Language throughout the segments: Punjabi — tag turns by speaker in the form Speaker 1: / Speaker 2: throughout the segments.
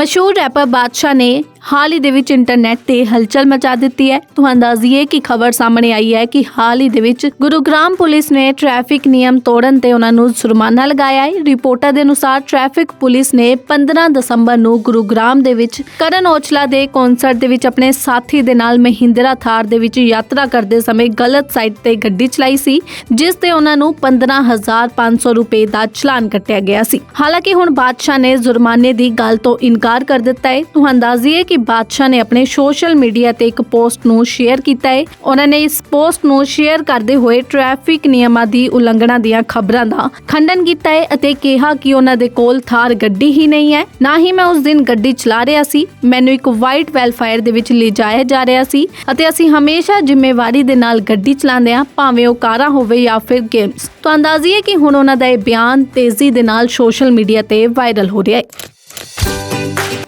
Speaker 1: ਮਸ਼ਹੂਰ ਰੈਪਰ ਬਾਦਸ਼ਾਹ ਨੇ ਹਾਲ ਹੀ ਦੇ ਵਿੱਚ ਇੰਟਰਨੈਟ ਤੇ ਹਲਚਲ ਮਚਾ ਦਿੱਤੀ ਹੈ। ਤੁਹਾਨੂੰ ਦੱਸ ਕਿ ਖਬਰ ਸਾਹਮਣੇ ਆਈ ਹੈ ਕਿ ਹਾਲ ਹੀ ਦੇ ਵਿੱਚ ਗੁਰੂਗ੍ਰਾਮ ਪੁਲਿਸ ਨੇ ਟ੍ਰੈਫਿਕ ਨਿਯਮ ਤੋੜਨ ਤੇ ਉਹਨਾਂ ਨੂੰ ਜੁਰਮਾਨਾ ਲਗਾਇਆ ਹੈ। ਰਿਪੋਰਟਾਂ ਦੇ ਅਨੁਸਾਰ ਟ੍ਰੈਫਿਕ ਪੁਲਿਸ ਨੇ 15 ਦਸੰਬਰ ਨੂੰ ਗੁਰੂਗ੍ਰਾਮ ਦੇ ਵਿੱਚ ਕਰਨ ਔਜਲਾ ਦੇ ਕਨਸਰਟ ਦੇ ਵਿੱਚ ਆਪਣੇ ਸਾਥੀ ਦੇ ਨਾਲ ਮਹਿੰਦਰਾ ਥਾਰ ਦੇ ਵਿੱਚ ਯਾਤਰਾ ਕਰਦੇ ਸਮੇਂ ਗਲਤ ਸਾਈਡ ਤੇ ਗੱਡੀ ਚਲਾਈ ਸੀ, ਜਿਸ ਤੇ ਉਹਨਾਂ ਨੂੰ 15500 ਰੁਪਏ ਦਾ ਚਲਾਨ ਕੱਟਿਆ ਗਿਆ ਸੀ। ਹਾਲਾਂਕਿ ਹੁਣ ਬਾਦਸ਼ਾਹ ਨੇ ਜੁਰਮਾਨੇ ਦੀ ਗੱਲ ਤੋਂ ਇਨਕਾਰ ਕਰ ਦਿੱਤਾ ਹੈ। ਤੁਹਾਨੂੰ ਦੱਸ ਕਿ ਬਾਦਸ਼ਾਹ ਨੇ ਆਪਣੇ ਸੋਸ਼ਲ ਮੀਡੀਆ ਤੇ ਇੱਕ ਪੋਸਟ ਨੂੰ ਸ਼ੇਅਰ ਕੀਤਾ ਹੈ ਉਹਨਾਂ ਨੇ ਇਸ ਪੋਸਟ ਨੂੰ ਸ਼ੇਅਰ ਕਰਦੇ ਹੋਏ ਟ੍ਰੈਫਿਕ ਨਿਯਮਾਂ ਦੀ ਉਲੰਘਣਾ ਦੀਆਂ ਖਬਰਾਂ ਦਾ ਖੰਡਨ ਕੀਤਾ ਹੈ ਅਤੇ ਕਿਹਾ ਕਿ ਉਹਨਾਂ ਦੇ ਕੋਲ ਥਾਰ ਗੱਡੀ ਹੀ ਨਹੀਂ ਹੈ। ਨਾ ਹੀ ਮੈਂ ਉਸ ਦਿਨ ਗੱਡੀ ਚਲਾ ਰਿਹਾ ਸੀ। ਮੈਨੂੰ ਇੱਕ ਵਾਈਟ ਵੈਲਫਾਇਰ ਦੇ ਵਿੱਚ ਲਿਜਾਇਆ ਜਾ ਰਿਹਾ ਸੀ ਅਤੇ ਅਸੀਂ ਹਮੇਸ਼ਾ ਜ਼ਿੰਮੇਵਾਰੀ ਦੇ ਨਾਲ ਗੱਡੀ ਚਲਾਉਂਦੇ ਹਾਂ, ਭਾਵੇਂ ਉਹ ਕਾਰਾਂ ਹੋਵੇ ਜਾਂ ਫਿਰ ਗੇਮਸ ਤਾਂ ਅੰਦਾਜ਼ੀ ਕਿ ਹੁਣ ਉਹਨਾਂ ਦਾ ਇਹ ਬਿਆਨ ਤੇਜ਼ੀ ਦੇ ਨਾਲ ਸੋਸ਼ਲ ਮੀਡੀਆ ਤੇ ਵਾਇਰਲ ਹੋ ਰਿਹਾ ਹੈ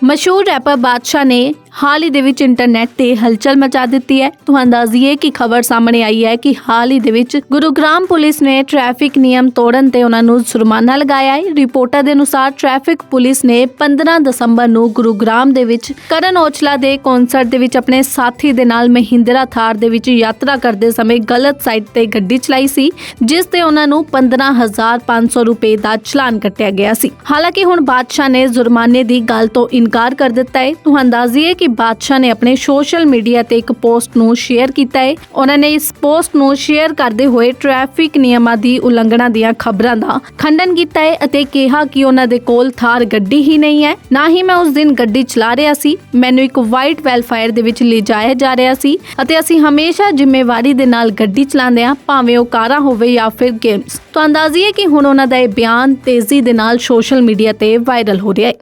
Speaker 1: ਮਸ਼ਹੂਰ ਰੈਪਰ ਬਾਦਸ਼ਾਹ ਨੇ ਹਾਲ ਹੀ ਦੇ ਵਿੱਚ ਇੰਟਰਨੈਟ ਤੇ ਹਲਚਲ ਮਚਾ ਦਿੱਤੀ ਹੈ। ਤੁਹਾਨੂੰ ਦੱਸ ਕਿ ਖਬਰ ਸਾਹਮਣੇ ਆਈ ਹੈ ਕਿ ਹਾਲ ਹੀ ਦੇ ਵਿੱਚ ਗੁਰੂਗ੍ਰਾਮ ਪੁਲਿਸ ਨੇ ਟ੍ਰੈਫਿਕ ਨਿਯਮ ਤੋੜਨ ਤੇ ਉਹਨਾਂ ਨੂੰ ਜੁਰਮਾਨਾ ਲਗਾਇਆ ਹੈ। ਰਿਪੋਰਟਾਂ ਦੇ ਅਨੁਸਾਰ ਟ੍ਰੈਫਿਕ ਪੁਲਿਸ ਨੇ 15 ਦਸੰਬਰ ਨੂੰ ਗੁਰੂਗ੍ਰਾਮ ਦੇ ਵਿੱਚ ਕਰਨ ਔਜਲਾ ਦੇ ਕਨਸਰਟ ਦੇ ਵਿੱਚ ਆਪਣੇ ਸਾਥੀ ਦੇ ਨਾਲ ਮਹਿੰਦਰਾ ਥਾਰ ਦੇ ਵਿੱਚ ਯਾਤਰਾ ਕਰਦੇ ਸਮੇਂ ਗਲਤ ਸਾਈਡ ਤੇ ਗੱਡੀ ਚਲਾਈ ਸੀ, ਜਿਸ ਤੇ ਉਹਨਾਂ ਨੂੰ 15500 ਰੁਪਏ ਦਾ ਚਲਾਨ ਕੱਟਿਆ ਗਿਆ ਸੀ। ਹਾਲਾਂਕਿ ਹੁਣ ਬਾਦਸ਼ਾਹ ਨੇ ਜੁਰਮਾਨੇ ਦੀ ਗੱਲ ਤੋਂ ਇਨਕਾਰ ਕਰ ਦਿੱਤਾ ਹੈ। ਤੁਹਾਨੂੰ ਦੱਸ ਦਈਏ ਕਿ ਬਾਦਸ਼ਾਹ ਨੇ ਆਪਣੇ ਸੋਸ਼ਲ ਮੀਡੀਆ ਤੇ ਇੱਕ ਪੋਸਟ ਨੂੰ ਸ਼ੇਅਰ ਕੀਤਾ ਹੈ। ਉਹਨਾਂ ਨੇ ਇਸ ਪੋਸਟ ਨੂੰ ਸ਼ੇਅਰ ਕਰਦੇ ਹੋਏ ਟ੍ਰੈਫਿਕ ਨਿਯਮਾਂ ਦੀ ਉਲੰਘਣਾ ਦੀਆਂ ਖਬਰਾਂ ਦਾ ਖੰਡਨ ਕੀਤਾ ਹੈ ਅਤੇ ਕਿਹਾ ਕਿ ਉਹਨਾਂ ਦੇ ਕੋਲ ਥਾਰ ਗੱਡੀ ਹੀ ਨਹੀਂ ਹੈ। ਨਾ ਹੀ ਮੈਂ ਉਸ ਦਿਨ ਗੱਡੀ ਚਲਾ ਰਿਹਾ ਸੀ। ਮੈਨੂੰ ਇੱਕ ਵਾਈਟ ਵੈਲਫਾਇਰ ਦੇ ਵਿੱਚ ਲਿਜਾਇਆ ਜਾ ਰਿਹਾ ਸੀ ਅਤੇ ਅਸੀਂ ਹਮੇਸ਼ਾ ਜ਼ਿੰਮੇਵਾਰੀ ਦੇ ਨਾਲ ਗੱਡੀ ਚਲਾਉਂਦੇ ਹਾਂ, ਭਾਵੇਂ ਉਹ ਕਾਰਾਂ ਹੋਵੇ ਜਾਂ ਫਿਰ ਗੇਮਸ ਤਾਂ ਅੰਦਾਜ਼ੀ ਕਿ ਹੁਣ ਉਹਨਾਂ ਦਾ ਇਹ ਬਿਆਨ ਤੇਜ਼ੀ ਦੇ ਨਾਲ ਸੋਸ਼ਲ ਮੀਡੀਆ ਤੇ ਵਾਇਰਲ ਹੋ ਰਿਹਾ ਹੈ।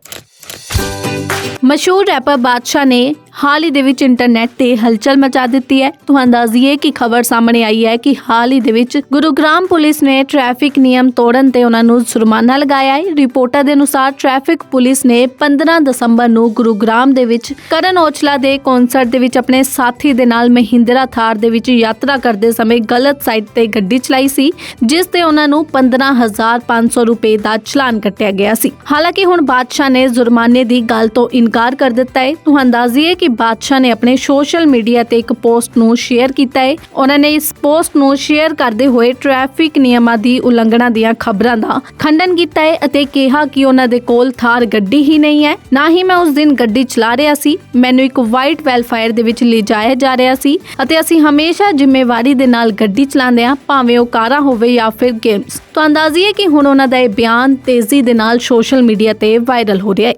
Speaker 1: ਮਸ਼ਹੂਰ ਰੈਪਰ ਬਾਦਸ਼ਾਹ ਨੇ ਹਾਲ ਹੀ ਦੇ ਵਿੱਚ ਇੰਟਰਨੈਟ ਤੇ ਹਲਚਲ ਮਚਾ ਦਿੱਤੀ ਹੈ। ਤੁਹਾਨੂੰ ਦੱਸ ਦਈਏ ਕਿ ਖਬਰ ਸਾਹਮਣੇ ਆਈ ਹੈ ਕਿ ਹਾਲ ਹੀ ਦੇ ਵਿੱਚ ਗੁਰੂਗ੍ਰਾਮ ਪੁਲਿਸ ਨੇ ਟ੍ਰੈਫਿਕ ਨਿਯਮ ਤੋੜਨ ਤੇ ਉਹਨਾਂ ਨੂੰ ਜੁਰਮਾਨਾ ਲਗਾਇਆ ਹੈ। ਰਿਪੋਰਟਾਂ ਦੇ ਅਨੁਸਾਰ ਟ੍ਰੈਫਿਕ ਪੁਲਿਸ ਨੇ 15 ਦਸੰਬਰ ਨੂੰ ਗੁਰੂਗ੍ਰਾਮ ਦੇ ਵਿੱਚ ਕਰਨ ਔਜਲਾ ਦੇ ਕਨਸਰਟ ਦੇ ਵਿੱਚ ਆਪਣੇ ਸਾਥੀ ਦੇ ਨਾਲ ਮਹਿੰਦਰਾ ਥਾਰ ਦੇ ਵਿੱਚ ਯਾਤਰਾ ਕਰਦੇ ਸਮੇਂ ਗਲਤ ਸਾਈਡ ਤੇ ਗੱਡੀ ਚਲਾਈ ਸੀ, ਜਿਸ ਤੇ ਉਹਨਾਂ ਨੂੰ 15500 ਰੁਪਏ ਦਾ ਚਲਾਨ ਕੱਟਿਆ ਗਿਆ ਸੀ। ਹਾਲਾਂਕਿ ਹੁਣ ਬਾਦਸ਼ਾਹ ਨੇ ਜੁਰਮਾਨੇ ਦੀ ਗੱਲ ਤੋਂ ਇਨਕਾਰ ਕਰ ਦਿੱਤਾ ਹੈ। ਤੁਹਾਨੂੰ ਦੱਸ ਕਿ ਬਾਦਸ਼ਾਹ ਨੇ ਆਪਣੇ ਸੋਸ਼ਲ ਮੀਡੀਆ ਤੇ ਇੱਕ ਪੋਸਟ ਨੂੰ ਸ਼ੇਅਰ ਕੀਤਾ ਹੈ ਉਹਨਾਂ ਨੇ ਇਸ ਪੋਸਟ ਨੂੰ ਸ਼ੇਅਰ ਕਰਦੇ ਹੋਏ ਟ੍ਰੈਫਿਕ ਨਿਯਮਾਂ ਦੀ ਉਲੰਘਣਾ ਦੀਆਂ ਖਬਰਾਂ ਦਾ ਖੰਡਨ ਕੀਤਾ ਹੈ ਅਤੇ ਕਿਹਾ ਕਿ ਉਹਨਾਂ ਦੇ ਕੋਲ ਥਾਰ ਗੱਡੀ ਹੀ ਨਹੀਂ ਹੈ। ਨਾ ਹੀ ਮੈਂ ਉਸ ਦਿਨ ਗੱਡੀ ਚਲਾ ਰਿਹਾ ਸੀ। ਮੈਨੂੰ ਇੱਕ ਵਾਈਟ ਵੈਲਫਾਇਰ ਦੇ ਵਿੱਚ ਲਿਜਾਇਆ ਜਾ ਰਿਹਾ ਸੀ ਅਤੇ ਅਸੀਂ ਹਮੇਸ਼ਾ ਜ਼ਿੰਮੇਵਾਰੀ ਦੇ ਨਾਲ ਗੱਡੀ ਚਲਾਉਂਦੇ ਹਾਂ, ਭਾਵੇਂ ਉਹ ਕਾਰਾਂ ਹੋਵੇ ਜਾਂ ਫਿਰ ਗੇਮਸ ਤਾਂ ਅੰਦਾਜ਼ੀ ਕਿ ਹੁਣ ਉਹਨਾਂ ਦਾ ਇਹ ਬਿਆਨ ਤੇਜ਼ੀ ਦੇ ਨਾਲ ਸੋਸ਼ਲ ਮੀਡੀਆ ਤੇ ਵਾਇਰਲ ਹੋ ਰਿਹਾ ਹੈ